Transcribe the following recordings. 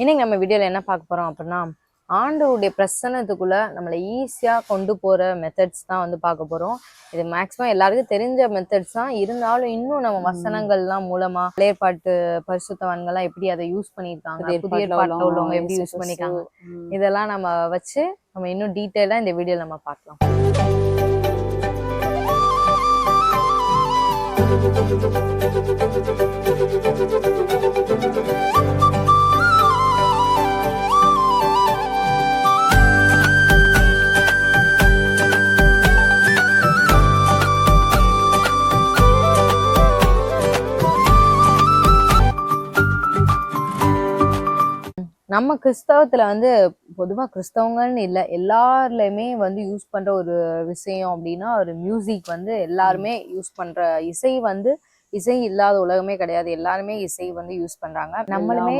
இன்னைக்கு நம்ம வீடியோல என்ன பார்க்க போறோம் அப்படின்னா ஆண்டவருடைய பிரசன்னத்துக்குள்ள நம்மளை ஈஸியா கொண்டு போற மெத்தட்ஸ் தான் வந்து பார்க்க போறோம். இது மேக்ஸிமம் எல்லாருக்கும் தெரிஞ்ச மெத்தட்ஸ் தான். இருந்தாலும் இன்னும் நம்ம வசனங்கள்லாம் மூலமா பழைய பாட்டு பரிசுத்தவான்கள்லாம் எப்படி அதை யூஸ் பண்ணியிருக்காங்க புதிய ஏற்பாட்டுல பாட்டுல உள்ளவங்க எப்படி யூஸ் பண்ணிருக்காங்க. இதெல்லாம் நம்ம வச்சு நம்ம இன்னும் டீட்டெயிலா இந்த வீடியோல நம்ம பார்க்கலாம். நம்ம கிறிஸ்தவத்துல வந்து பொதுவா கிறிஸ்தவங்கன்னு இல்லை எல்லாருலயுமே வந்து யூஸ் பண்ற ஒரு விஷயம் அப்படின்னா ஒரு மியூசிக் வந்து எல்லாருமே யூஸ் பண்ற இசை வந்து இசை இல்லாத உலகமே கிடையாது. எல்லாருமே இசை வந்து யூஸ் பண்றாங்க. நம்மளுமே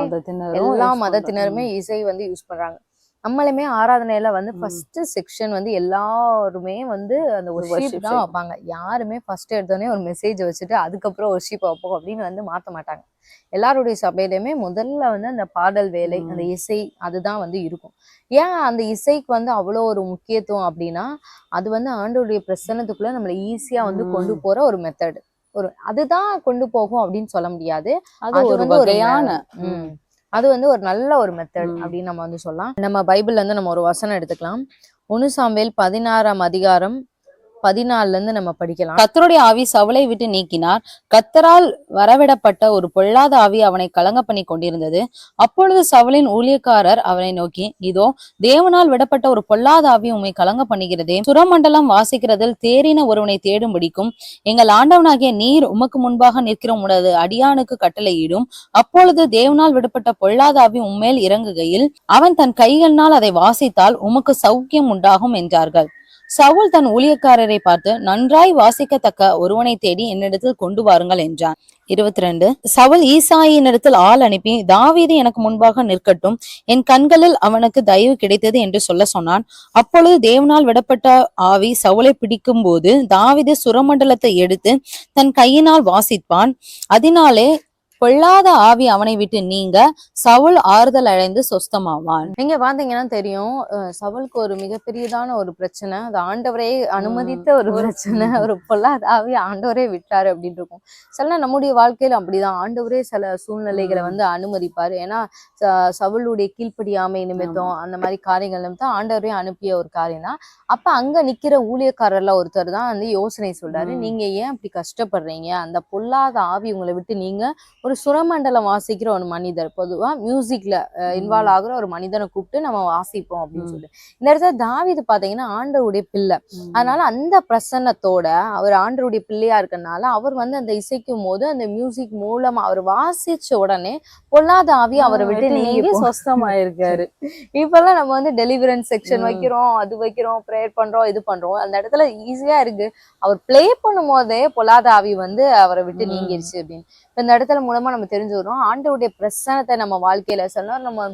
எல்லா மதத்தினரும். இசை வந்து யூஸ் பண்றாங்க. நம்மளுமே ஆராதனையில வந்து. ஃபர்ஸ்ட் செக்ஷன் வந்து எல்லாருமே வந்து அந்த ஒரு ஒர்ஷிப் தான். வைப்பாங்க யாருமே ஃபர்ஸ்ட் எடுத்தோடனே ஒரு மெசேஜ் வச்சுட்டு அதுக்கப்புறம் ஒர்ஷிப் வைப்போம் அப்படின்னு வந்து மாத்த மாட்டாங்க எல்லாருடைய சபையிலுமே முதல்ல வந்து அந்த பாடல் வேலை. அந்த இசை அதுதான் வந்து இருக்கும் ஏன் அந்த இசைக்கு வந்து அவ்வளோ ஒரு முக்கியத்துவம் அப்படின்னா அது வந்து ஆண்டவருடைய பிரசன்னத்துக்குள்ள நம்மளை ஈஸியா வந்து கொண்டு. போற ஒரு மெத்தட் ஒரு அதுதான் கொண்டு போகும் அப்படின்னு சொல்ல முடியாது அது ஒரு வந்து ஒரு வகையான. அது வந்து ஒரு நல்ல ஒரு மெத்தட். அப்படின்னு நம்ம வந்து சொல்லலாம் நம்ம பைபிள்ல இருந்து நம்ம ஒரு வசனம் எடுத்துக்கலாம் ஒன்னு சாம்பேல் பதினாறாம் அதிகாரம் பதினாலுல இருந்து நம்ம படிக்கலாம். கத்தருடைய ஆவி சவுளை விட்டு நீக்கினார். கத்தரால் வரவிடப்பட்ட ஒரு பொல்லாத ஆவி அவனை கலங்க பண்ணி கொண்டிருந்தது. அப்பொழுது சவுளின் ஊழியக்காரர் அவனை நோக்கி இதோ தேவனால் விடப்பட்ட ஒரு பொல்லாத ஆவி உம்மை கலங்க பண்ணுகிறதே. சுரமண்டலம் வாசிக்கிறதில் தேறின ஒருவனை தேடும்படிக்கும் எங்கள் ஆண்டவனாகிய நீர் உமக்கு முன்பாக நிற்கிற உனது அடியானுக்கு கட்டளையிடும். அப்பொழுது தேவனால் விடப்பட்ட பொல்லாத ஆவி உம்மேல் இறங்குகையில் அவன் தன் கைகளினால் அதை வாசித்தால் உமக்கு சௌக்கியம் உண்டாகும் என்றார்கள். சவுல் தன் ஊழியக்காரரை பார்த்து நன்றாய் வாசிக்கத்தக்க ஒருவனை தேடி என்னிடத்தில் கொண்டு வாருங்கள் என்றான். இருபத்தி ரெண்டு சவுல் ஈசாயினிடத்தில் ஆள் அனுப்பி தாவீது எனக்கு முன்பாக நிற்கட்டும். என் கண்களில் அவனுக்கு தயவு கிடைத்தது என்று சொல்ல சொன்னான். அப்பொழுது தேவனால் விடப்பட்ட ஆவி சவுலை பிடிக்கும் போது தாவீது சுரமண்டலத்தை எடுத்து தன் கையினால் வாசிப்பான். அதனாலே பொல்லாத ஆவி அவனை விட்டு நீங்க சவுல் ஆறுதல் அடைந்து சொஸ்தமாவான். நீங்க பாத்தீங்கன்னா தெரியும் சவுலுக்கு ஒரு மிகப்பெரியதான ஒரு பிரச்சனை. அது ஆண்டவரே அனுமதித்த ஒரு பிரச்சனை. ஒரு பொல்லாத ஆவி ஆண்டவரே விட்டாரு அப்படின்னு இருக்கும். சில நம்முடைய வாழ்க்கையில அப்படிதான். ஆண்டவரே சில சூழ்நிலைகளை. வந்து அனுமதிப்பாரு. ஏன்னா ச- சவுலுடைய கீழ்ப்படியாமை நிமித்தம் அந்த மாதிரி காரியங்கள் நிமித்தம் ஆண்டவரே அனுப்பிய ஒரு காரியம் தான் அப்ப அங்க நிக்கிற ஊழியக்காரர்ல ஒருத்தர் தான் வந்து யோசனை சொல்றாரு. நீங்க ஏன் அப்படி கஷ்டப்படுறீங்க? அந்த பொல்லாத ஆவி உங்களை விட்டு நீங்க ஒரு சுரமண்டலம் வாசிக்கிற ஒரு மனிதர் பொதுவா மியூசிக்ல இன்வால்வ் ஆகுற ஒரு மனிதனை கூப்பிட்டு நம்ம வாசிப்போம் அப்படின்னு. சொல்லிட்டு. இந்த இடத்துல தாவீது பாத்தீங்கன்னா ஆண்டவருடைய பிள்ளை. அதனால அந்த பிரசன்னத்தோட அவர் ஆண்டவருடைய பிள்ளையா இருக்கறனால அவர் வந்து அந்த இசைக்கும் போது அந்த மியூசிக் மூலமா அவர் வாசிச்ச உடனே பொல்லாத ஆவி அவரை விட்டு நீங்கி சொஸ்தமாயிருக்காரு இப்பெல்லாம் நம்ம வந்து டெலிவரன்ஸ் செக்ஷன். வைக்கிறோம் அது வைக்கிறோம் ப்ரேயர் பண்றோம் இது பண்றோம். அந்த இடத்துல ஈஸியா இருக்கு. அவர் ப்ளே பண்ணும் போதே பொல்லாத ஆவி வந்து அவரை விட்டு. நீங்கிருச்சு அப்படின்னு. இப்ப இந்த இடத்துல மூலமா நம்ம தெரிஞ்சுக்கிறோம். ஆண்டவருடைய பிரசனத்தை நம்ம வாழ்க்கையில நேரம் நம்ம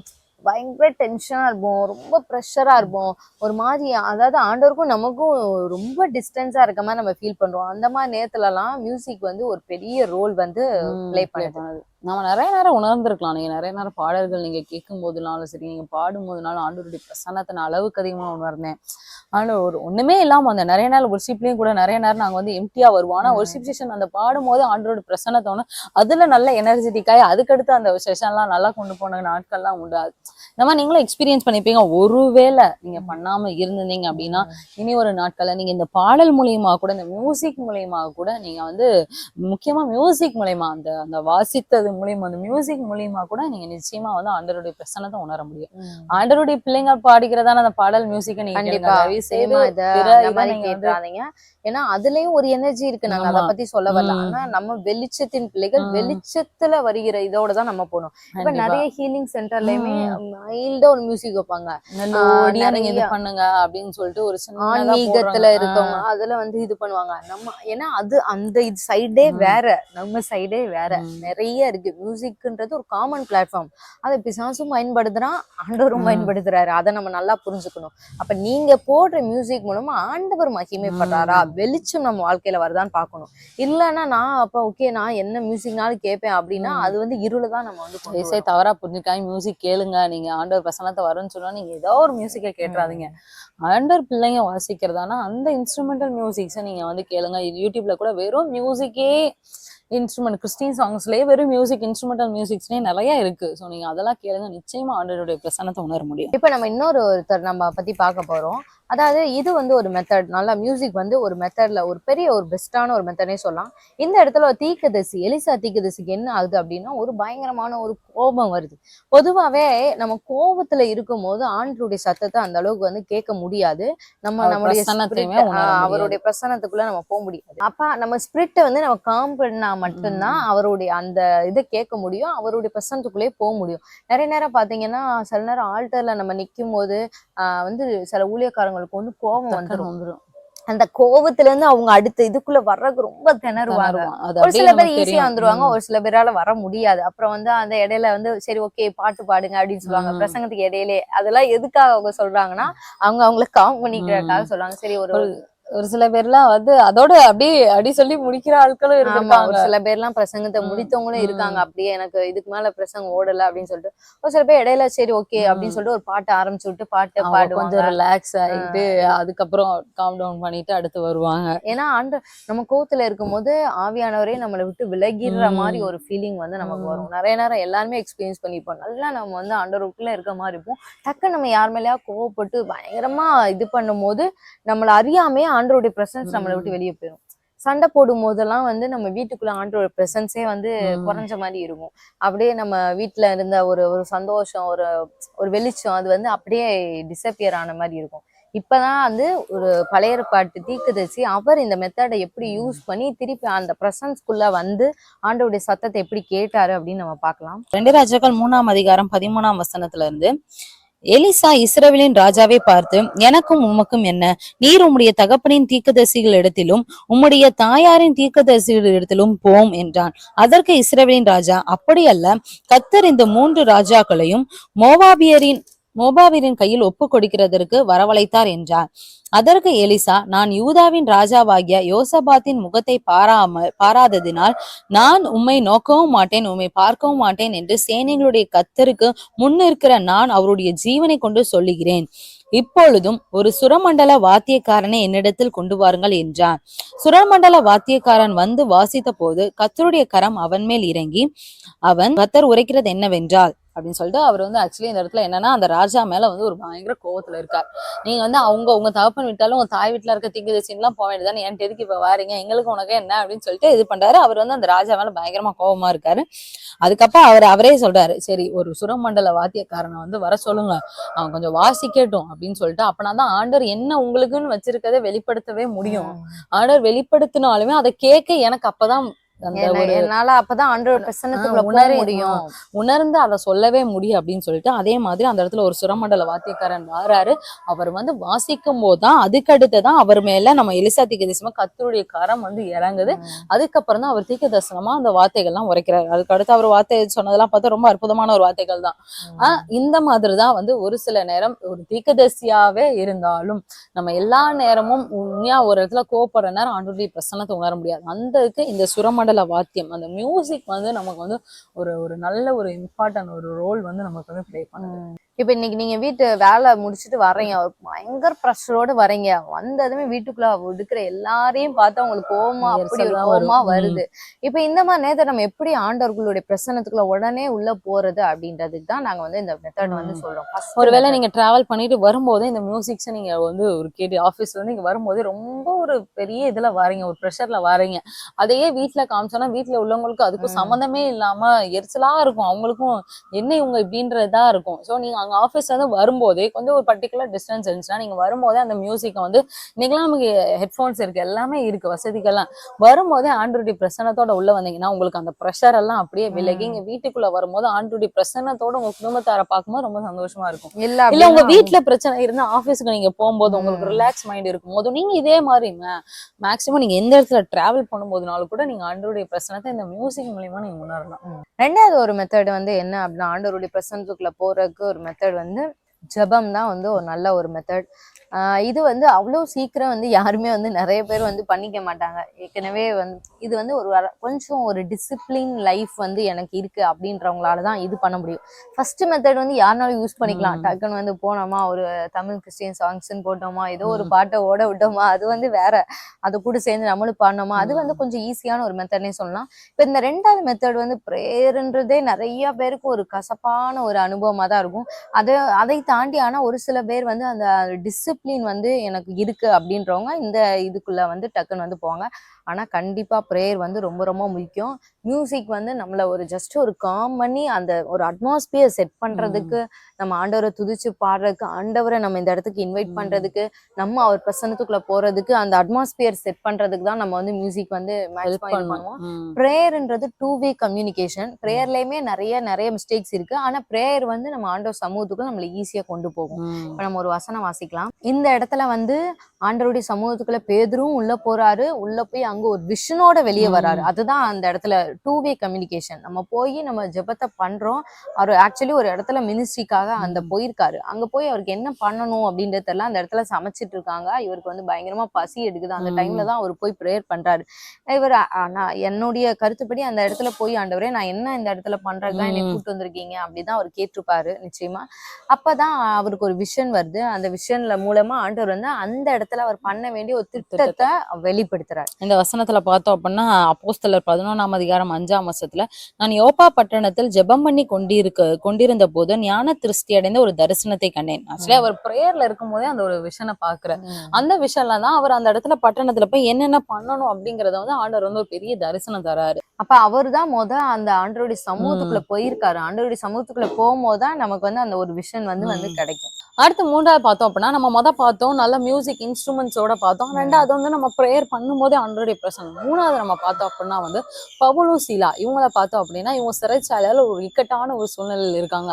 பயங்கர டென்ஷனா இருப்போம். ரொம்ப ப்ரெஷரா இருப்போம். ஒரு மாதிரி அதாவது ஆண்டவருக்கும் நமக்கும் ரொம்ப டிஸ்டன்ஸா இருக்க மாதிரி நம்ம ஃபீல் பண்றோம். அந்த மாதிரி நேரத்துல எல்லாம் மியூசிக் வந்து ஒரு பெரிய ரோல் வந்து ப்ளே பண்ணுது. நம்ம நிறைய நேரம் உணர்ந்திருக்கலாம். நீங்க நிறைய நேரம் பாடல்கள் நீங்க கேட்கும் போதுனாலும் சரி நீங்க பாடும் போதுனாலும் ஆண்டவருடைய பிரசன்னத்தை நான் அளவுக்கு அதிகமா உணர்ந்தேன். ஆனா ஒரு ஒண்ணுமே இல்லாம அந்த நிறைய நாள் ஒர்ஷிப்லயும் கூட நிறைய நேரம் நாங்க வந்து எம்டியா வருவோம். ஆனா ம். ஒர்ஷிப் செஷன் அந்த பாடும்போது ஆண்டவரோட பிரசன்னத்தை உணர் அதுல நல்ல எனர்ஜெட்டிக்காய் அதுக்கடுத்து அந்த செஷன்லாம் நல்லா கொண்டு போன நாட்கள்லாம் உண்டு. அது- இந்த மாதிரி நீங்களும் எக்ஸ்பீரியன்ஸ் பண்ணிப்பீங்க. ஒருவேளை நீங்க பண்ணாம இருந்தீங்க அப்படின்னா இனி ஒரு நாட்கள்ல நீங்க இந்த பாடல் மூலியமா கூட இந்த மியூசிக் மூலியமா கூட நீங்க வந்து முக்கியமா மியூசிக் மூலியமா அந்த அந்த வாசித்தது மூலியமா அந்த மியூசிக் மூலியமா கூட நீங்க நிச்சயமா வந்து ஆண்டருடைய பிரசன்னத்தை உணர முடியும் ஆண்டருடைய பிள்ளைங்க பாடிக்கிறதான அந்த பாடல் மியூசிக்கை நீங்க ஏன்னா அதுலயும் ஒரு எனர்ஜி இருக்கு நாங்க அத. பத்தி சொல்ல வரல. ஆனா நம்ம வெளிச்சத்தின் பிள்ளைகள். வெளிச்சத்துல வருகிற இதோட தான் நம்ம போகணும் இப்ப. நிறைய ஹீலிங் சென்டர்லயுமே. மைல்டா ஒரு மியூசிக் வைப்பாங்க நீங்க இது பண்ணுங்க அப்படின்னு சொல்லிட்டு ஒரு சின்னதா ஆன்மீகத்துல. இருக்கவங்க அதுல வந்து இது பண்ணுவாங்க நம்ம ஏன்னா அது அந்த இது சைடே. வேற நம்ம சைடே வேற. நிறைய இருக்கு இருக்கு மியூசிக்ன்றது ஒரு காமன் பிளாட்ஃபார்ம் அதை பிசாசும் பயன்படுத்துறான் ஆண்டவரும். பயன்படுத்துறாரு. அதை நம்ம நல்லா புரிஞ்சுக்கணும். அப்ப நீங்க போடுற மியூசிக் மூலமா ஆண்டவர் மகிமைப்படுறாரா வெளிச்சம் நம்ம வாழ்க்கையில வருதான்னு பார்க்கணும். இல்லைன்னா நான் அப்ப ஓகே நான் என்ன மியூசிக்னாலும் கேட்பேன் அப்படின்னா. அது வந்து இருளை தான் நம்ம வந்து இசை. தவறா புரிஞ்சுக்காம மியூசிக் கேளுங்க. நீங்க ஆண்டவர் பிரசனத்தை வரும்னு சொன்னா நீங்க ஏதோ ஒரு மியூசிக்கை கேட்டுறாதீங்க. ஆண்டவர் பிள்ளைங்க வாசிக்கிறதானா அந்த இன்ஸ்ட்ருமெண்டல் மியூசிக்ஸை நீங்க வந்து கேளுங்க. இது யூடியூப்ல கூட வெறும் மியூசிக்கே இன்ஸ்ட்ருமெண்ட் கிறிஸ்டின் சாங்ஸ்லேயே வெறும் மியூசிக் இன்ஸ்ட்ருமெண்டல் மியூசிக்ஸ்லேயே நிறைய இருக்கு. ஸோ நீங்க அதெல்லாம் கேளுங்க. நிச்சயமா ஆண்டவருடைய பிரசனத்தை உணர முடியும். இப்போ நம்ம இன்னொரு ஒருத்தர் நம்ம பத்தி பார்க்க போறோம். அதாவது இது வந்து ஒரு மெத்தட் நல்லா மியூசிக் வந்து ஒரு மெத்தட்ல ஒரு பெரிய ஒரு பெஸ்டான ஒரு மெத்தடே சொல்லலாம். இந்த இடத்துல ஒரு தீக்கதரிசி எலிசா தீக்கதரிசிக்கு என்ன ஆகுது அப்படின்னா ஒரு பயங்கரமான ஒரு கோபம் வருது. பொதுவாவே நம்ம கோபத்துல இருக்கும் போது ஆண்டருடைய சத்தத்தை அந்த அளவுக்கு வந்து கேட்க முடியாது. நம்ம நம்மளுடைய. அவருடைய பிரசன்னத்துக்குள்ள நம்ம போக முடியாது. அப்ப நம்ம ஸ்பிரிட்டை வந்து நம்ம காம் பண்ணா மட்டும்தான் அவருடைய அந்த இதை கேட்க முடியும். அவருடைய பிரசன்னத்துக்குள்ளே போக முடியும். நிறைய நேரம் பாத்தீங்கன்னா சில நேரம் ஆல்டர்ல நம்ம நிக்கும் போது ஆஹ் வந்து சில ஊழியக்காரங்களுக்கு வந்து கோபம் வந்துடும். அந்த கோபத்துல இருந்து அவங்க அடுத்த இதுக்குள்ள வர்றதுக்கு ரொம்ப திணறுவாங்க ஒரு சில பேர் ஈஸியா. வந்துருவாங்க. ஒரு சில பேரால வர முடியாது அப்புறம் வந்து அந்த இடையில வந்து சரி ஓகே பாட்டு பாடுங்க அப்படின்னு சொல்லுவாங்க. பிரசங்கத்துக்கு இடையிலே அதெல்லாம் எதுக்காக அவங்க சொல்றாங்கன்னா அவங்க அவங்கள காம் பண்ணிக்கிறதுக்காக சொல்லுவாங்க சரி ஒரு ஒரு சில பேர்லாம் வந்து அதோட அப்படியே அடி சொல்லி முடிக்கிற ஆட்களும் ஆமா இருந்திருக்காங்க ஒரு சில பேர்லாம் பிரசங்கத்தை. முடித்தவங்களும். இருக்காங்க அப்படியே எனக்கு இதுக்கு மேல பிரசங்கம் ஓடல அப்படின்னு சொல்லிட்டு ஒரு சில பேர் இடையில சரி ஓகே அப்படின்னு. சொல்லிட்டு ஒரு பாட்டு ஆரம்பிச்சு விட்டு பாட்டு பாடுவாங்க கொஞ்சம் ரிலாக்ஸ் ஆயிட்டு அதுக்கப்புறம் காம் டவுன் பண்ணிட்டு அடுத்து வருவாங்க ஏன்னா ஆண்டு நம்ம கோவத்துல இருக்கும்போது ஆவியானவரே நம்மளை விட்டு விலகிடுற. மாதிரி ஒரு ஃபீலிங் வந்து நமக்கு. வரும் நிறைய நேரம் எல்லாருமே எக்ஸ்பீரியன்ஸ் பண்ணிப்போம் நல்லா நம்ம வந்து ஆண்டவருக்குள்ள இருக்க மாதிரி இருப்போம் டக்கு நம்ம யார் மேலயா கோவப்பட்டு பயங்கரமா இது பண்ணும்போது நம்மள அறியாமே ஆண்டவருடைய பிரசன்ஸ் நம்மளை விட்டு. வெளியே போயிடும் சண்டை போடும் போதெல்லாம் வந்து நம்ம வீட்டுக்குள்ள ஆண்டோட பிரசன்ஸே வந்து. குறைஞ்ச மாதிரி இருக்கும். அப்படியே நம்ம வீட்ல இருந்த ஒரு ஒரு சந்தோஷம் ஒரு ஒரு வெளிச்சம் அது வந்து அப்படியே டிசப்பியர் ஆன மாதிரி இருக்கும். இப்பதான் வந்து ஒரு பழைய ஏற்பாட்டு தீர்க்கதரிசி அவர் இந்த மெத்தடை எப்படி யூஸ் பண்ணி திருப்பி அந்த பிரசன்ஸ்குள்ள வந்து ஆண்டவருடைய சத்தத்தை எப்படி கேட்டாரு அப்படின்னு நம்ம பார்க்கலாம். ரெண்டு ராஜாக்கள் மூணாம் அதிகாரம் பதிமூணாம் வசனத்துல இருந்து எலிசா இஸ்ரவேலின் ராஜாவை பார்த்து எனக்கும் உமக்கும் என்ன? நீர் உம்முடைய தகப்பனின் தீர்க்கதரிசிகளிடத்திலும் உம்முடைய தாயாரின் தீர்க்கதரிசிகளிடத்திலும் போம் என்றான். அதற்கு இஸ்ரவேலின் ராஜா அப்படியல்ல கத்தர் இந்த மூன்று ராஜாக்களையும் மோவாபியரின் மோபாவிரின் கையில் ஒப்பு கொடுக்கிறதற்கு வரவழைத்தார் என்றார். அதற்கு எலிசா நான் யூதாவின் ராஜாவாகிய யோசபாத்தின் முகத்தை பாராம பாராததினால் நான் உம்மை நோக்கவும் மாட்டேன் உம்மை பார்க்கவும் மாட்டேன் என்று சேனைகளுடைய கத்தருக்கு முன்னிருக்கிற நான் அவருடைய ஜீவனை கொண்டு சொல்லுகிறேன். இப்பொழுதும் ஒரு சுரமண்டல வாத்தியக்காரனை என்னிடத்தில் கொண்டு வாருங்கள் என்றான். சுரமண்டல வாத்தியக்காரன் வந்து வாசித்த போது கத்தருடைய கரம் அவன் மேல் இறங்கி அவன் கத்தர் உரைக்கிறது என்னவென்றால் அப்படின்னு சொல்லிட்டு அவர் வந்து ஆக்சுவலி இந்த இடத்துல என்னன்னா அந்த ராஜா மேல வந்து ஒரு பயங்கர கோவத்துல இருக்கார். நீங்க வந்து அவங்க உங்க தகப்பன் விட்டாலும் உங்க தாய் வீட்டுல இருக்க திங்கு எல்லாம் போக வேண்டியதானே என் எதுக்கு இப்ப வாரீங்க? எங்களுக்கு உனக்கு என்ன? அப்படின்னு சொல்லிட்டு இது பண்றாரு. அவர் வந்து அந்த ராஜா மேல பயங்கரமா கோவமா இருக்காரு. அதுக்கப்புறம் அவர் அவரே சொல்றாரு சரி ஒரு சுரமண்டல வாத்தியக்காரனை வந்து வர சொல்லுங்க. அவன் கொஞ்சம் வாசிக்கட்டும் அப்படின்னு சொல்லிட்டு. அப்பனா தான் ஆண்டவர் என்ன உங்களுக்குன்னு வச்சிருக்கதை வெளிப்படுத்தவே முடியும். ஆண்டவர் வெளிப்படுத்தினாலுமே அதை கேட்க எனக்கு அப்பதான் என்னால அப்பதான் பிரசன்னத்துக்குள்ள போக உணர முடியும் உணர்ந்து அதை சொல்லவே முடியும் அப்படின்னு சொல்லிட்டு அதே மாதிரி அந்த இடத்துல ஒரு சுரமண்டல வாத்தியக்காரன் வராரு. அவர் வந்து வாசிக்கும் போதுதான் அதுக்கு அடுத்துதான் அவர் மேல நம்ம எலிசா தீக்க தரிசனமா கத்தருடைய கரம் வந்து இறங்குது. அதுக்கப்புறம் தான் அவர் தீக்க தரிசனமா அந்த வார்த்தைகள்லாம் உரைக்கிறாரு. அதுக்கு அடுத்து அவர் வார்த்தை சொன்னதெல்லாம் பார்த்தா ரொம்ப அற்புதமான ஒரு வார்த்தைகள் தான். ஆஹ் இந்த மாதிரிதான் வந்து ஒரு சில நேரம் ஒரு தீக்கதரிசியாவே இருந்தாலும் நம்ம எல்லா நேரமும் உண்மையா ஒரு இடத்துல கோவப்படுற நேரம் ஆண்டுடைய பிரசன்னத்தை உணர முடியாது. அந்த இதுக்கு இந்த சுரமண்டல வாத்தியம். அந்த மியூசிக் வந்து நமக்கு வந்து ஒரு ஒரு நல்ல ஒரு இம்பார்ட்டன்ட் ஒரு ரோல் வந்து நமக்கு வந்து ப்ளே பண்ணுது. இப்ப இன்னைக்கு நீங்க வீட்டு வேலை முடிச்சுட்டு வர்றீங்க ஒரு பயங்கர ப்ரெஷரோட வர்றீங்க வந்ததுமே வீட்டுக்குள்ள இருக்கிற எல்லாரையும் பார்த்தா உங்களுக்கு கோவமா அப்படி ஒரு எரிச்சல் தான் வரும். கோவமா ம். வருது இப்ப இந்த மாதிரி நேரத்தை நம்ம எப்படி ஆண்டவர்களுடைய பிரசன்னத்துக்குள்ள உடனே உள்ள போறது அப்படின்றதுக்கு தான் நாங்க வந்து இந்த மெத்தட் வந்து. சொல்றோம் ஒருவேளை. நீங்க டிராவல் பண்ணிட்டு வரும்போதே இந்த மியூசிக்ஸ் நீங்க வந்து ஒரு கேட்டு ஆஃபீஸ்ல இருந்து இங்க வரும்போதே ரொம்ப ஒரு பெரிய இதுல வாரீங்க ஒரு ப்ரெஷர்ல வாரீங்க அதையே வீட்ல காமிச்சோன்னா வீட்ல உள்ளவங்களுக்கு அதுக்கும். சம்மந்தமே இல்லாம எரிச்சலா இருக்கும் அவங்களுக்கும் என்ன இவங்க இப்படின்றதா இருக்கும் சோ நீங்க சொல்றாங்க ஆஃபீஸ்ல இருந்து வரும்போதே கொஞ்சம் ஒரு பர்டிகுலர் டிஸ்டன்ஸ் இருந்துச்சுன்னா நீங்க வரும்போதே அந்த மியூசிக்கை வந்து இன்னைக்கெல்லாம் நமக்கு ஹெட்ஃபோன்ஸ் இருக்கு எல்லாமே இருக்கு வசதிகள்லாம். வரும்போதே ஆண்ட்ருடைய பிரசன்னத்தோட உள்ள வந்தீங்கன்னா உங்களுக்கு அந்த ப்ரெஷர் எல்லாம் அப்படியே விலகி இங்க வீட்டுக்குள்ள வரும்போது ஆண்ட்ருடைய பிரசன்னத்தோட உங்க குடும்பத்தார பார்க்கும்போது ரொம்ப சந்தோஷமா இருக்கும். இல்ல இல்ல உங்க அப்படின்னா வீட்ல பிரச்சனை இருந்தா ஆபீஸ்க்கு நீங்க போகும்போது உங்களுக்கு. ரிலாக்ஸ் மைண்ட் இருக்கும் போது நீங்க இதே மாதிரி மேக்ஸிமம் நீங்க எந்த இடத்துல டிராவல் பண்ணும்போதுனாலும் கூட நீங்க ஆண்டருடைய பிரச்சனத்தை இந்த மியூசிக் மூலியமா நீங்க உணரலாம். ரெண்டாவது ஒரு மெத்தட் வந்து என்ன அப்படின்னா ஆண்டவருடைய பிரசன்னத்துக்குள்ள போறதுக்கு ஒரு மெத்தட் மெத்தட் வந்து ஜெபம் தான் வந்து ஒரு நல்ல ஒரு மெத்தட் இது வந்து அவ்வளோ சீக்கிரம் வந்து யாருமே வந்து நிறைய பேர் வந்து பண்ணிக்க மாட்டாங்க ஏற்கனவே வந்து இது வந்து ஒரு வர- கொஞ்சம் ஒரு டிசிப்ளின் லைஃப் வந்து எனக்கு இருக்கு அப்படின்றவங்களால தான் இது பண்ண முடியும் ஃபர்ஸ்ட் மெத்தட் வந்து யாருனாலும் யூஸ் பண்ணிக்கலாம். டக்குன்னு வந்து போனோமா ஒரு தமிழ் கிறிஸ்டியன் சாங்ஸ்ன்னு போட்டோமா ஏதோ ஒரு. பாட்டை ஓட விட்டோமா அது வந்து வேற அது கூட சேர்ந்து நம்மளும் பாடினோமா அது வந்து. கொஞ்சம் ஈஸியான ஒரு மெத்தட்னே சொல்லலாம் இப்போ இந்த ரெண்டாவது மெத்தட் வந்து ப்ரேயர்ன்றதே நிறைய பேருக்கு ஒரு கசப்பான ஒரு அனுபவமா தான் இருக்கும் அதை அதை தாண்டி ஆனா ஒரு சில பேர் வந்து அந்த டிசிப்ளின் வந்து எனக்கு இருக்கு அப்படின்றவங்க இந்த இதுக்குள்ள வந்து டக்குன்னு வந்து போவாங்க. ஆனா கண்டிப்பா ப்ரேயர் வந்து ரொம்ப ரொம்ப முக்கியம். மியூசிக் வந்து நம்மள ஒரு ஜஸ்ட் ஒரு காம் பண்ணி அந்த ஒரு அட்மாஸ்பியர் செட் பண்றதுக்கு நம்ம ஆண்டவரை துதிச்சு பாடுறதுக்கு ஆண்டவரை நம்ம இந்த இடத்துக்கு இன்வைட் ம். பண்றதுக்கு நம்ம அவர் பிரசன்னத்துக்குள்ள போறதுக்கு அந்த அட்மாஸ்பியர் செட் பண்றதுக்கு தான் நம்ம வந்து மியூசிக் வந்து பண்ணுவோம். ப்ரேயர்ன்றது டூ வே கம்யூனிகேஷன் ப்ரேயர்லயுமே நிறைய நிறைய மிஸ்டேக்ஸ் இருக்கு. ஆனா ப்ரேயர் வந்து நம்ம ஆண்டவர் சமூகத்துக்கு நம்மள ஈஸியா கொண்டு போகும். இப்ப நம்ம ஒரு வசனம் வாசிக்கலாம். இந்த இடத்துல வந்து ஆண்டவருடைய சமூகத்துக்குள்ள பேதரும் உள்ள போறாரு. உள்ள போய் அங்க ஒரு விஷனோட வெளியே வராரு. அதுதான் அந்த இடத்துல டூ வே கம்யூனிகேஷன் நம்ம போய் நம்ம ஜெபத்தை பண்றோம். அவர் ஆக்சுவலி ஒரு இடத்துல மினிஸ்ட்ரிக்காக அந்த. போயிருக்காரு. அங்க போய் அவருக்கு என்ன பண்ணணும் அப்படின்றது தெரியல அந்த இடத்துல சமைச்சிட்டு இருக்காங்க. இவருக்கு வந்து பயங்கரமா பசி எடுக்குது. அந்த. டைம்ல தான் அவர் போய் ப்ரேயர் பண்றாரு. இவர் நான் என்னுடைய கருத்துப்படி அந்த இடத்துல போய் ஆண்டவரே நான் என்ன இந்த இடத்துல பண்றதுதான்? என்னை. கூட்டு வந்திருக்கீங்க. அப்படிதான் அவர் கேட்டிருப்பாரு நிச்சயமா. அப்பதான் அவருக்கு ஒரு விஷன் வருது. அந்த விஷன்ல மூலமா ஆண்டவர் வந்து அந்த இடத்துல அவர் பண்ண வேண்டிய ஒரு திட்டத்தை வெளிப்படுத்துறாரு. இந்த வசனத்துல பார்த்தோம் அப்படின்னா அப்போஸ்தலர் பதினொன்றாம் அதிகாரம் அஞ்சாம் வருஷத்துல நான் யோப்பா பட்டணத்தில் ஜெபம் பண்ணி கொண்டிருக்க கொண்டிருந்த போது ஞான திருஷ்டி அடைந்த ஒரு தரிசனத்தை கண்டேன். ஆக்சுவலி அவர் பிரேயர்ல இருக்கும் போதே அந்த ஒரு விஷனை பாக்குறாரு அந்த விஷயம்ல தான் அவர் அந்த இடத்துல பட்டணத்துல போய் என்னென்ன பண்ணணும் அப்படிங்கறத வந்து ஆண்டவர் வந்து ஒரு பெரிய தரிசனம் தராரு. அப்ப அவர் தான் முத அந்த ஆண்டவருடைய சமூகத்துக்குள்ள போயிருக்காரு. ஆண்டவருடைய சமூகத்துக்குள்ள போகும்போது தான் நமக்கு வந்து அந்த ஒரு விஷன் வந்து வந்து. கிடைக்கும். அடுத்து மூன்றாவது பார்த்தோம் அப்படின்னா நம்ம மொதல் பார்த்தோம் நல்ல மியூசிக் இன்ஸ்ட்ருமெண்ட்ஸோட பார்த்தோம். ரெண்டாவது வந்து நம்ம ப்ரேயர் பண்ணும்போதே ஆண்டருடைய பிரசனம் மூணாவது நம்ம பார்த்தோம் அப்படின்னா வந்து பவுலும் சீலா இவங்கள பார்த்தோம் அப்படின்னா இவங்க சிறைச்சாலையில ஒரு இக்கட்டான ஒரு சூழ்நிலையில் இருக்காங்க.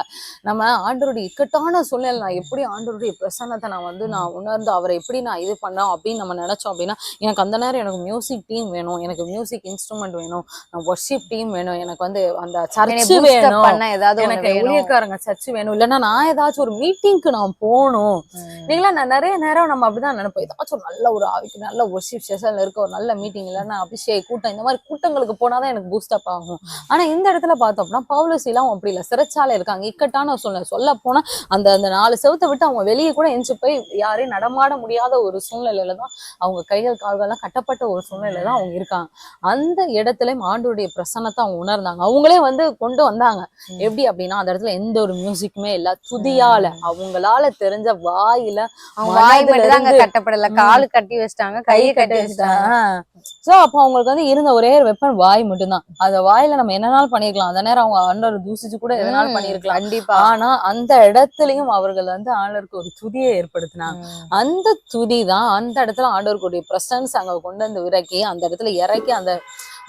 நம்ம ஆண்டருடைய இக்கட்டான சூழ்நிலை நான் எப்படி ஆண்டருடைய பிரசன்னத்தை நான் வந்து நான் உணர்ந்து அவரை எப்படி நான் இது பண்ணோம் அப்படின்னு நம்ம நினைச்சோம் அப்படின்னா எனக்கு அந்த நேரம் எனக்கு மியூசிக் டீம் வேணும் எனக்கு மியூசிக் இன்ஸ்ட்ருமெண்ட் வேணும் ஒர்ஷிப் டீம் வேணும் எனக்கு வந்து அந்த சர்ச்சு வேணும் பண்ண ஏதாவது எனக்கு ஊழியக்காரங்க சர்ச் வேணும். இல்லைன்னா நான் ஏதாச்சும் ஒரு மீட்டிங்க்கு நான் போகணும். இல்லைங்களா நான் நிறைய நேரம் நம்ம அப்படிதான் நினைப்போம். ஏதாச்சும் நல்ல ஒரு ஆவிக்கு நல்ல ஒர்ஷிப் செஷன்ல இருக்க ஒரு நல்ல மீட்டிங் இல்லைன்னா அபிஷேக் கூட்டம் இந்த மாதிரி கூட்டங்களுக்கு போனாதான் எனக்கு பூஸ்ட் அப் ஆகும். ஆனா இந்த இடத்துல பார்த்தோம் அப்படின்னா பவுலசிலாம் அப்படி இல்லை. சிறைச்சாலை இருக்காங்க. இக்கட்டான சூழ்நிலை. சொல்ல போனா அந்த அந்த நாலு செவத்தை விட்டு அவங்க வெளியே கூட எஞ்சி போய் யாரையும் நடமாட முடியாத ஒரு சூழ்நிலையில தான் அவங்க கைகள் கால்கள்லாம் கட்டப்பட்ட ஒரு சூழ்நிலையில தான் அவங்க இருக்காங்க. அந்த இடத்துலயும் ஆண்டோடைய பிரசன்னத்தை அவங்க உணர்ந்தாங்க. அவங்களே வந்து கொண்டு வந்தாங்க. எப்படி அப்படின்னா அந்த இடத்துல எந்த ஒரு மியூசிக்குமே இல்ல. துதியால அவங்களால தெரிஞ்ச வாயில வாய் மனதுல மட்டும் தாங்க இருந்து- கட்டப்படல. காலு கட்டி வச்சிட்டாங்க கையை கட்டி வச்சிட்டாங்க. சோ அப்போ அவங்களுக்கு வந்து இருந்த ஒரே ஒரு வெப்பன் வாய் மட்டும்தான். அந்த வாயில நம்ம என்னனாலும் பண்ணிருக்கலாம். அந்த நேரம் அவங்க ஆண்டவர் தூசிச்சு கூட எதனாலும் பண்ணிருக்கலாம். கண்டிப்பா. ஆனா அந்த இடத்துலயும் அவர்கள் வந்து ஆண்டவருக்கு ஒரு துதியை ஏற்படுத்தினாங்க. அந்த துதி தான் அந்த இடத்துல ஆண்டவருக்குடைய பிரசன்ஸ் அங்க கொண்டு வந்து இறக்கி அந்த இடத்துல இறக்கி அந்த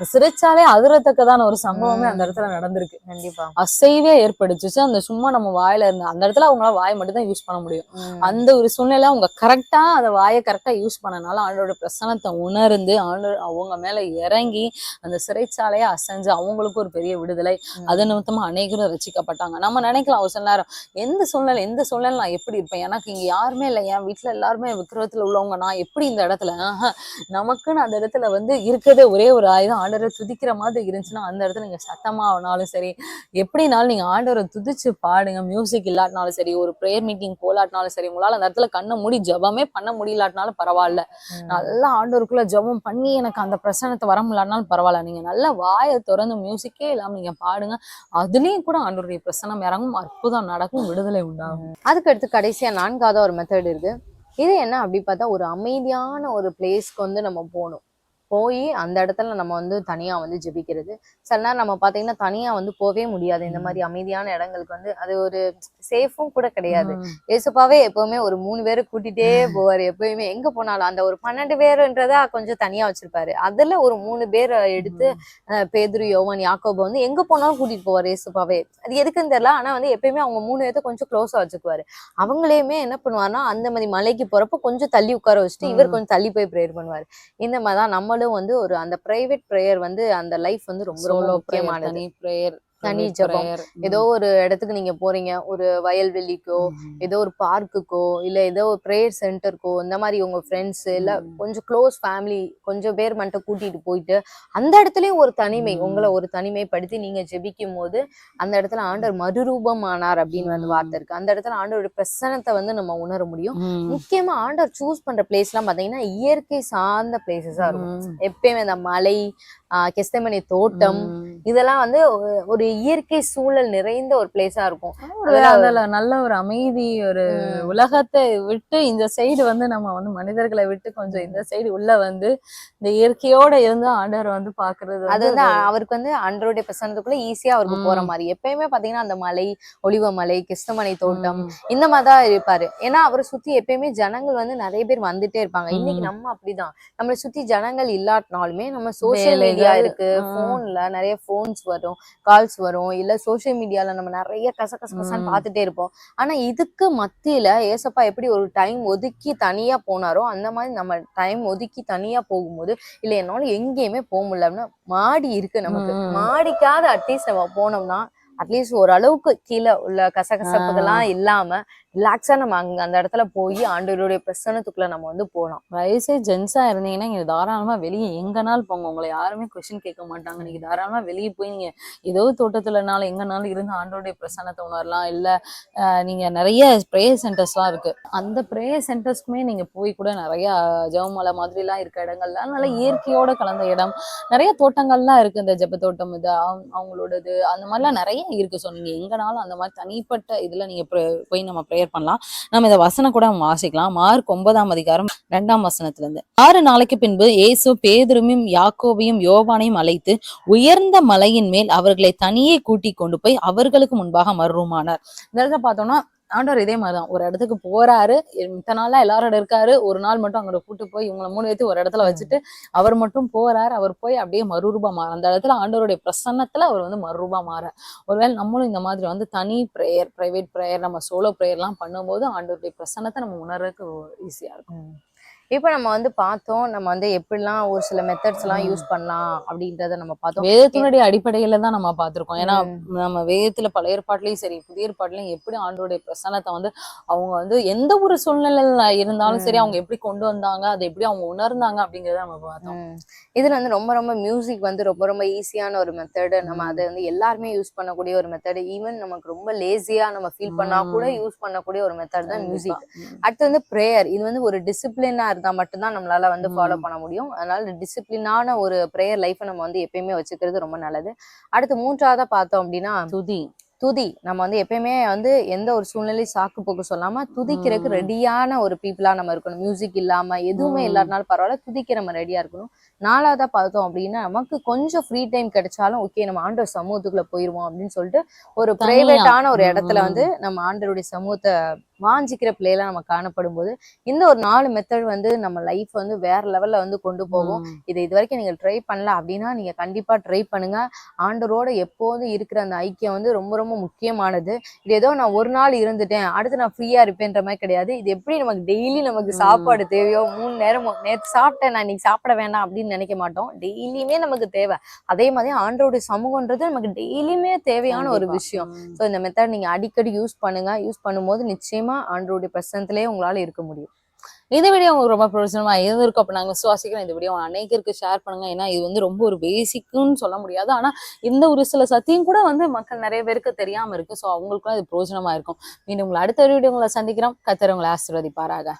சிறைச்சாலே அதிரத்தக்கதான ஒரு சம்பவமே அந்த இடத்துல நடந்திருக்கு. கண்டிப்பா. அசைவே ஏற்படுத்துச்சு அந்த சும்மா நம்ம வாயில இருந்த அந்த இடத்துல அவங்களால வாய் மட்டும் தான் யூஸ் பண்ண முடியும். அந்த ஒரு சூழ்நிலை அவங்க கரெக்டா அந்த வாயை கரெக்டா யூஸ் பண்ணனால ஆண்டோட பிரசனத்தை உணர்ந்து ஆண்டு அவங்க மேல இறங்கி அந்த சிறைச்சாலையை அசைஞ்சு அவங்களுக்கு ஒரு பெரிய விடுதலை. அது நிமித்தமா அநேகரும் ரசிக்கப்பட்டாங்க. நம்ம நினைக்கலாம் ஒரு சில நேரம் எந்த சூழ்நிலை எந்த சூழ்நிலை நான் எப்படி இருப்பேன்? எனக்கு இங்க யாருமே இல்லை. என் வீட்டுல எல்லாருமே விக்கிரகத்துல உள்ளவங்க. நான் எப்படி இந்த இடத்துல? நமக்குன்னு அந்த இடத்துல வந்து இருக்கிறதே ஒரே ஒரு ஆயுதம். ஆண்டவரை துதிக்கிற மாதிரி இருந்துச்சுன்னா அந்த இடத்துல நீங்க சத்தமா ஆனாலும் சரி எப்படினாலும் நீங்க ஆண்டவரை துதிச்சு பாடுங்க. மியூசிக் இல்லாட்டினாலும் சரி ஒரு ப்ரேயர் மீட்டிங் போலாட்டினாலும் சரி உங்களால அந்த இடத்துல கண்ணை மூடி ஜெபமே பண்ண முடியலாட்டினாலும் பரவாயில்ல. நல்லா ஆண்டவருக்குள்ள ஜெபம் பண்ணி எனக்கு அந்த பிரசனத்தை வர முடியலனாலும் பரவாயில்ல. நீங்க நல்லா வாயை திறந்து மியூசிக்கே இல்லாம நீங்க பாடுங்க. அதுலயும் கூட ஆண்டவருடைய பிரசனம் இறங்கும் அற்புதம் நடக்கும் விடுதலை உண்டாகும். அதுக்கு அடுத்து கடைசியா நான்காவது ஒரு மெத்தட் இருக்கு. இது என்ன அப்படி பார்த்தா ஒரு அமைதியான ஒரு பிளேஸ்க்கு வந்து நம்ம போகணும். போய் அந்த இடத்துல நம்ம வந்து தனியா வந்து ஜெபிக்கிறது. சில நேரம் நம்ம பாத்தீங்கன்னா தனியா வந்து போவே முடியாது. இந்த மாதிரி அமைதியான இடங்களுக்கு வந்து அது ஒரு சேஃபும் கூட கிடையாது. ஏசுப்பாவே எப்பவுமே ஒரு மூணு பேரை கூட்டிட்டே போவாரு. எப்பயுமே எங்க போனாலும் அந்த ஒரு பன்னெண்டு பேருன்றதா கொஞ்சம் தனியா வச்சிருப்பாரு. அதுல ஒரு மூணு பேரை எடுத்து பேதுரு யோவான் யாக்கோபு வந்து எங்க போனாலும் கூட்டிட்டு போவாரு ஏசுப்பாவே அது எதுக்குன்னு தெரியல. ஆனா வந்து எப்பயுமே அவங்க மூணு பேர்த்த கொஞ்சம் க்ளோஸா வச்சுக்குவாரு. அவங்களையுமே என்ன பண்ணுவாருன்னா அந்த மாதிரி மலைக்கு போறப்ப கொஞ்சம் தள்ளி உட்கார வச்சுட்டு இவர் கொஞ்சம் தள்ளி போய் ப்ரேயர் பண்ணுவாரு. இந்த மாதிரி தான் நம்மளும் வந்து ஒரு அந்த பிரைவேட் ப்ரேயர் வந்து அந்த லைஃப் வந்து ரொம்ப ரொம்ப முக்கியமானது. பிரேயர் தனி ஜெபம். ஏதோ ஒரு இடத்துக்கு நீங்க போறீங்க ஒரு வயல்வெளிக்கோ ஏதோ ஒரு பார்க்குக்கோ இல்ல ஏதோ ஒரு ப்ரேயர் சென்டருக்கோ இந்த மாதிரி உங்க ஃப்ரெண்ட்ஸ் இல்ல. கொஞ்சம் க்ளோஸ் ஃபேமிலி கொஞ்சம் பேர் மட்டும் கூட்டிட்டு போயிட்டு அந்த இடத்துலயும் ஒரு தனிமை. உங்களை ஒரு தனிமைப்படுத்தி நீங்க ஜெபிக்கும் போது அந்த இடத்துல ஆண்டவர் மறுரூபம் ஆனார் அப்படின்னு வந்து. வார்த்தை இருக்கு. அந்த இடத்துல ஆண்டவருடைய பிரசனத்தை வந்து நம்ம உணர முடியும். முக்கியமா ஆண்டவர் சூஸ் பண்ற பிளேஸ் எல்லாம் பாத்தீங்கன்னா இயற்கை சார்ந்த பிளேசஸா இருக்கும். எப்பயுமே அந்த மலை ஆஹ் கெஸ்தமனை தோட்டம் இதெல்லாம் வந்து ஒரு இயற்கை சூழல் நிறைந்த ஒரு பிளேஸா இருக்கும் அதுல நல்ல ஒரு அமைதி ஒரு. உலகத்தை விட்டு இந்த சைடு வந்து நம்ம வந்து மனிதர்களை விட்டு கொஞ்சம் இந்த சைடு உள்ள வந்து இந்த இயற்கையோட இருந்து ஆண்டவர் வந்து பாக்குறது அது வந்து அவருக்கு வந்து அன்றோடைய பிரசனத்துக்குள்ள ஈஸியா அவருக்கு போற. மாதிரி எப்பயுமே பாத்தீங்கன்னா அந்த மலை ஒளிவ மலை கிறிஸ்தமனை தோட்டம் இந்த மாதிரி தான் இருப்பாரு ஏன்னா அவரை சுத்தி எப்பயுமே ஜனங்கள் வந்து நிறைய பேர் வந்துட்டே இருப்பாங்க இன்னைக்கு. நம்ம அப்படிதான் நம்மளை சுத்தி ஜனங்கள் இல்லாட்டினாலுமே நம்ம சோசியல் மீடியா இருக்கு. போன்ல நிறைய போன்ஸ் வரும் கால்ஸ் வரும் இல்ல சோசியல் மீடியால நம்ம நிறைய கச கச கசன்னு. பார்த்துட்டே இருப்போம் ஆனா இதுக்கு மத்தியில ஏசப்பா எப்படி ஒரு டைம் ஒதுக்கி தனியா போனாரோ அந்த மாதிரி நம்ம டைம் ஒதுக்கி தனியா போகும்போது இல்ல என்னால எங்கேயுமே போக முடியல அப்படின்னா மாடி இருக்கு நமக்கு ம். மாடிக்காவது அட்லீஸ்ட் நம்ம போனோம்னா அட்லீஸ்ட் ஓரளவுக்கு கீழே உள்ள கசகசப்புகள்லாம் இல்லாம ரிலாக்ஸா நம்ம அங்க அந்த இடத்துல போய் ஆண்டவருடைய பிரசன்னத்துக்குள்ள நம்ம வந்து போலாம். வயசே ஜென்ஸா இருந்தீங்கன்னா நீங்க தாராளமா வெளியே எங்கனாலும் போங்க. உங்களை யாருமே கொஸ்டின் கேட்க மாட்டாங்க. நீங்க தாராளமா வெளியே போய் நீங்க ஏதோ தோட்டத்துலனாலும் எங்கனாலும் இருந்து ஆண்டோடைய பிரசன்னத்தை உணரலாம். இல்ல அஹ், நீங்க நிறைய ப்ரேயர் சென்டர்ஸ்லாம் இருக்கு. அந்த ப்ரேயர் சென்டர்ஸ்க்குமே நீங்க போய் கூட நிறைய ஜெவமலை மாதிரிலாம் இருக்க இடங்கள்லாம் நல்ல இயற்கையோட கலந்த இடம். நிறைய தோட்டங்கள்லாம் இருக்கு. இந்த ஜெப தோட்டம் இது அவங்க- அவங்களோடது அந்த மாதிரிலாம் நிறைய இருக்கு. ஸோ நீங்க எங்கனாலும் அந்த மாதிரி தனிப்பட்ட இதுல நீங்க pray- போய் நம்ம ப்ரேயர் பண்ணலாம். நம்ம இந்த வசனம் கூட வாசிக்கலாம். மார்க் ஒன்பதாம் அதிகாரம் ரெண்டாம் வசனத்திலிருந்து. ஆறு நாளைக்கு பின்பு இயேசு பேதுருமையும் யாக்கோபையும் யோவானையும் அழைத்து உயர்ந்த மலையின் மேல் அவர்களை தனியே கூட்டி கொண்டு போய் அவர்களுக்கு முன்பாக மறுரூமானார். இந்த இடத்துல பார்த்தோம்னா ஆண்டவர் இதே மாதிரிதான். ஒரு இடத்துக்கு போறாரு இத்தனை நாளா எல்லாரோட இருக்காரு ஒரு நாள் மட்டும் அங்கோட கூட்டு போய் இவங்களை மூணு பேர்த்து ஒரு இடத்துல வச்சுட்டு அவர் மட்டும் போறாரு அவர் போய் அப்படியே மறுரூபா மாற. அந்த இடத்துல ஆண்டவருடைய பிரசன்னத்துல அவர் வந்து மறுரூபா மாற. ஒருவேளை நம்மளும் இந்த மாதிரி வந்து தனி ப்ரேயர் பிரைவேட் ப்ரேயர் நம்ம சோலோ ப்ரேயர்லாம் பண்ணும்போது ஆண்டவருடைய பிரசன்னத்தை நம்ம உணர்றதுக்கு ஈஸியா இருக்கும். இப்போ நம்ம வந்து பார்த்தோம் நம்ம வந்து எப்படிலாம் ஒரு சில மெத்தட்ஸ் எல்லாம் ம். யூஸ் பண்ணலாம் அப்படின்றத நம்ம பார்த்தோம் வேதத்தினுடைய அடிப்படையில தான் நம்ம பார்த்திருக்கோம் ஏன்னா. நம்ம வேதத்துல பழைய ஏற்பாட்டுலயும் சரி புதிய ஏற்பாட்டுலயும் எப்படி ஆண்டோடைய பிரசன்னத்தை வந்து அவங்க வந்து எந்த ஒரு சூழ்நிலையில இருந்தாலும் சரி. அவங்க எப்படி கொண்டு வந்தாங்க அதை எப்படி அவங்க உணர்ந்தாங்க அப்படிங்கறத நம்ம பார்த்தோம். இதுல வந்து ரொம்ப ரொம்ப மியூசிக் வந்து ரொம்ப ரொம்ப ஈஸியான ஒரு மெத்தடு நம்ம. அதை வந்து எல்லாருமே யூஸ் பண்ணக்கூடிய ஒரு மெத்தடு ஈவன் நமக்கு ரொம்ப லேசியா நம்ம ஃபீல் பண்ணா கூட. யூஸ் பண்ணக்கூடிய ஒரு மெத்தட் தான் மியூசிக். அடுத்து வந்து ப்ரேயர் இது வந்து ஒரு டிசிப்ளினா இருந்தா மட்டும்தான் நம்மளால வந்து ஃபாலோ. பண்ண முடியும் அதனால டிசிப்ளினான ஒரு ப்ரேயர் லைஃப்பை நம்ம வந்து எப்பயுமே வச்சுக்கிறது ரொம்ப நல்லது அடுத்து மூன்றாவதா பார்த்தோம் அப்படின்னா துதி துதி நம்ம வந்து எப்பயுமே வந்து எந்த ஒரு சூழ்நிலையும் சாக்கு போக்கு சொல்லாம துதிக்கிறதுக்கு. ரெடியான ஒரு பீப்புளா நம்ம இருக்கணும் மியூசிக் இல்லாம எதுவுமே. இல்லாதனாலும் பரவாயில்ல துதிக்க நம்ம ரெடியா இருக்கணும் நாலாவதா பார்த்தோம் அப்படின்னா நமக்கு கொஞ்சம் ஃப்ரீ டைம் கிடைச்சாலும் ஓகே நம்ம ஆண்டவர் சமூகத்துக்குள்ள போயிருவோம் அப்படின்னு சொல்லிட்டு ஒரு. பிரைவேட்டான ஒரு இடத்துல. வந்து நம்ம ஆண்டவருடைய சமூகத்தை வாஞ்சிக்கிற பிள்ளைலாம் நம்ம காணப்படும் போது இந்த ஒரு நாலு மெத்தட் வந்து நம்ம லைஃப் வந்து வேற லெவல்ல வந்து கொண்டு போகும். இதை இது வரைக்கும் நீங்க ட்ரை பண்ணல அப்படின்னா நீங்க கண்டிப்பா ட்ரை பண்ணுங்க ஆண்டவரோட எப்போதும் இருக்கிற அந்த ஐக்கியம் வந்து ரொம்ப ரொம்ப முக்கியமானது இது ஏதோ நான் ஒரு நாள் இருந்துட்டேன் அடுத்து நான் ஃப்ரீயா இருப்பேன்ற மாதிரி கிடையாது இது எப்படி நமக்கு டெய்லி நமக்கு. சாப்பாடு தேவையோ மூணு நேரம் நேற்று சாப்பிட்டேன் நான் இன்னைக்கு சாப்பிட வேண்டாம் அப்படின்னு நினைக்க மாட்டோம் டெய்லியுமே நமக்கு தேவை அதே மாதிரி ஆண்டவருடைய சமூகன்றது நமக்கு டெய்லியுமே தேவையான ஒரு. விஷயம். ஸோ இந்த மெத்தட் நீங்க அடிக்கடி யூஸ் பண்ணுங்க யூஸ் பண்ணும்போது நிச்சயமா ஆண்டவருடைய பிரசனத்திலே உங்களால இருக்க முடியும். இந்த வீடியோ உங்களுக்கு ரொம்ப பிரோஜனமா இருந்திருக்கும் அப்ப நாங்க விசுவாசிக்கிறோம். இந்த வீடியோ அநேகருக்கு ஷேர் பண்ணுங்க. ஏன்னா இது வந்து ரொம்ப ஒரு பேசிக்குன்னு சொல்ல முடியாது. ஆனா இந்த ஒரு சில சத்தியம் கூட வந்து மக்கள் நிறைய பேருக்கு தெரியாம இருக்கு. சோ அவங்களுக்கும் இது பிரயோஜனமா இருக்கும். மீண்டும் உங்களை அடுத்த வீடியோ உங்களை சந்திக்கிறோம். கத்தர் ஆசீர்வதிப்பாராக.